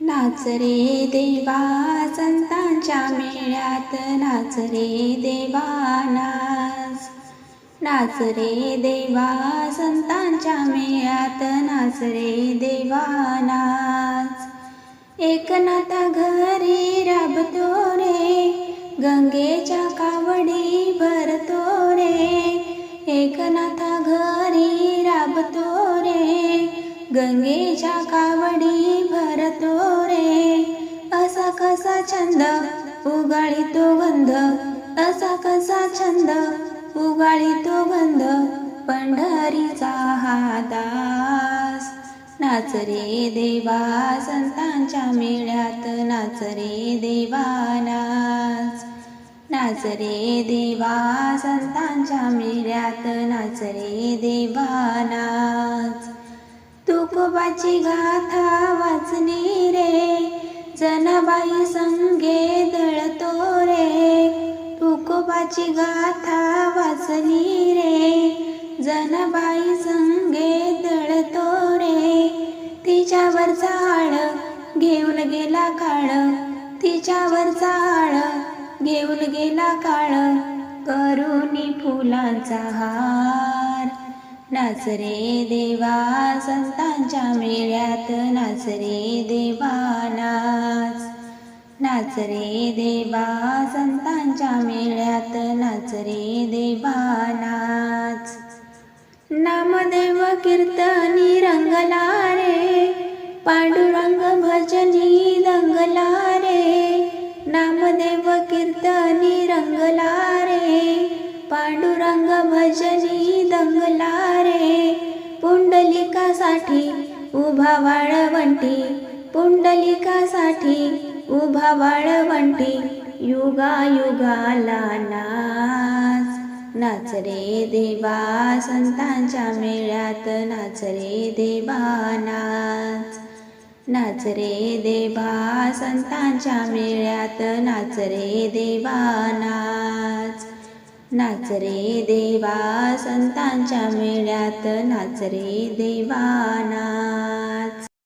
नाच रे देवा संतांच्या मेळ्यात नाच रे देवा नाच. नाच रे देवा संतांच्या मेळ्यात नाच रे देवा नाच. एकनाथा घरी राबतो रे गंगेच्या गंगेच्या कावडी भरतो रे. असा कसा छंद उगाळी तो गंध. असा कसा छंद उगाळी तो गंध. पंढरीचा हा दास नाच रे देवा संतांच्या मेळ्यात नाच रे देवा नाच. नाच रे देवा संतांच्या मेळ्यात नाच रे देवा नाच. तुकोबाची गाथा वाचनी रे. जनाबाई संगे दळतो रे. तुकोबाची गाथा वाचनी रे. जनाबाई संगे दळतो रे. तिच्यावर झाड घेऊन गेला काळ. तिच्यावर झाड घेऊन गेला काळ. करुणी फुलांचा हार. नाच रे देवा संतांच्या मेळ्यात नाच रे देवा नाच. नाच रे देवा संतांच्या मेळ्यात नाच रे देवा नाच. नामदेव कीर्तनी रंगला रे पांडुरंग भजनी दंगला रे नामदेव कीर्तनी रंगला रे पांडुरंग भजनी दंगला रे पुंडलिकासाठी उभा वाळवंटी पुंडलिकासाठी उभा वाळवंटी युगा युगाला नाच. नाच रे देवा संतांच्या मेळ्यात नाच रे देवा नाच. नाच रे देवा संतांच्या मेळ्यात नाच रे देवा नाच. नाच रे देवा संतांच्या मेळ्यात नाच रे देवा नाच.